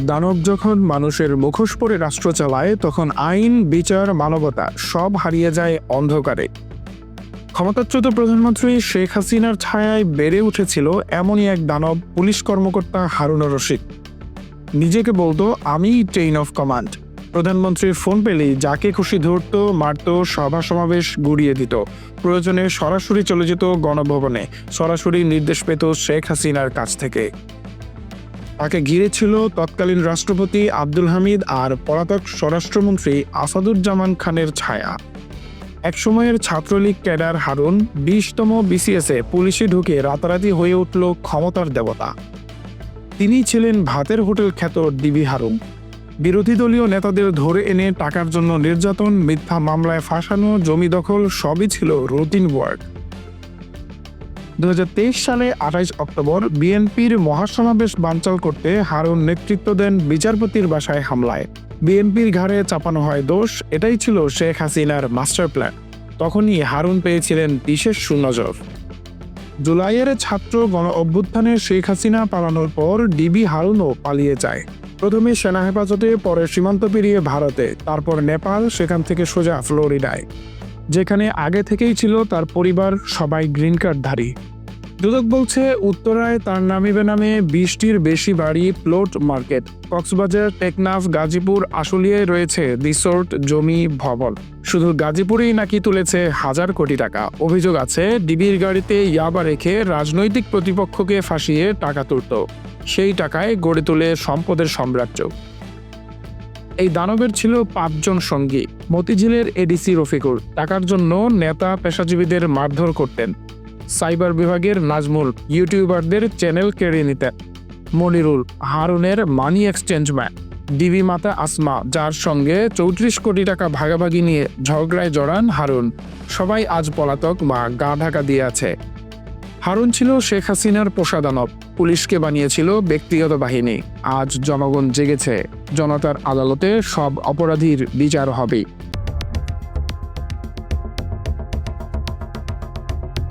দানব যখন মানুষের মুখোশ পরে রাষ্ট্র চালায়, তখন আইন, বিচার, মানবতা সব হারিয়ে যায় অন্ধকারে। ক্ষমতাচ্যুত প্রধানমন্ত্রী শেখ হাসিনার ছায়ায় বেড়ে উঠেছিল এমনই এক দানব পুলিশ কর্মকর্তা হারুনুর রশিদ। নিজেকে বলতো, আমি চেইন অফ কমান্ড প্রধানমন্ত্রীর ফোন পেলেই যাকে খুশি ধরতো, মারতো, সভা সমাবেশ গুড়িয়ে দিত। প্রয়োজনে সরাসরি চলে যেত গণভবনে। সরাসরি নির্দেশ পেত শেখ হাসিনার কাছ থেকে। তাকে ঘিরে ছিল তৎকালীন রাষ্ট্রপতি আব্দুল হামিদ আর পলাতক স্বরাষ্ট্রমন্ত্রী আসাদুজ্জামান খানের ছায়া। একসময়ের ছাত্রলীগ ক্যাডার হারুন বিশতম বিসিএসে পুলিশে ঢুকে রাতারাতি হয়ে উঠল ক্ষমতার দেবতা। তিনি ছিলেন ভাতের হোটেল খ্যাত ডিবি হারুন। বিরোধী দলীয় নেতাদের ধরে এনে টাকার জন্য নির্যাতন, মিথ্যা মামলায় ফাঁসানো, জমি দখল সবই ছিল রুটিন ওয়ার্ক। দু হাজার তেইশ সালে আঠাইশ অক্টোবর বিএনপির মহাসমাবেশ বানচাল করতে হারুন নেতৃত্ব দেন বিচারপতির বাসায় হামলায়। বিএনপির ঘাড়ে চাপানো হয় দোষ, এটাই ছিল শেখ হাসিনার মাস্টার প্ল্যান। তখনই হারুন পেয়েছিলেন বিশেষ সুনজর। জুলাইয়ের ছাত্র গণ অভ্যুত্থানে শেখ হাসিনা পালানোর পর ডিবি হারুনও পালিয়ে যায়। প্রথমে সেনা হেফাজতে, পরে সীমান্ত পেরিয়ে ভারতে, তারপর নেপাল, সেখান থেকে সোজা ফ্লোরিডায়। যেখানে আগে থেকেই ছিল তার পরিবার সবাই গ্রিন কার্ডধারী দুদক বলছে, উত্তরায় তার নামে বেনামে বিশটির বেশি বাড়ি প্লট মার্কেট। কক্সবাজার, টেকনাফ, গাজীপুর আশুলিয়ায় রয়েছে রিসোর্ট, জমি, ভবন। শুধু গাজীপুরেই নাকি তুলেছে হাজার কোটি টাকা। অভিযোগ আছে, ডিবির গাড়িতে ইয়াবা রেখে রাজনৈতিক প্রতিপক্ষকে ফাঁসিয়ে টাকা তুলত। সেই টাকায় গড়ে তোলে সম্পদের সাম্রাজ্য। এই দানবের ছিল পাঁচজন সঙ্গী। মতিঝিলের এডিসি রফিকুর টাকার জন্য নেতা পেশাজীবীদের মারধর করতেন। সাইবার বিভাগের নাজমুল, ইউটিউবারদের চ্যানেল কেড়ে নিতেন। মনিরুল, হারুনের মানি এক্সচেঞ্জ ম্যান। ডিবি মাতা আসমা, যার সঙ্গে চৌত্রিশ কোটি টাকা ভাগাভাগি নিয়ে ঝগড়ায় জড়ান হারুন। সবাই আজ পলাতক বা গা ঢাকা দিয়ে আছে। হারুন ছিল শেখ হাসিনার পোষাদানব। পুলিশকে বানিয়েছিল ব্যক্তিগত বাহিনী। আজ জনগণ জেগেছে। জনতার আদালতে সব অপরাধীর বিচার হবে।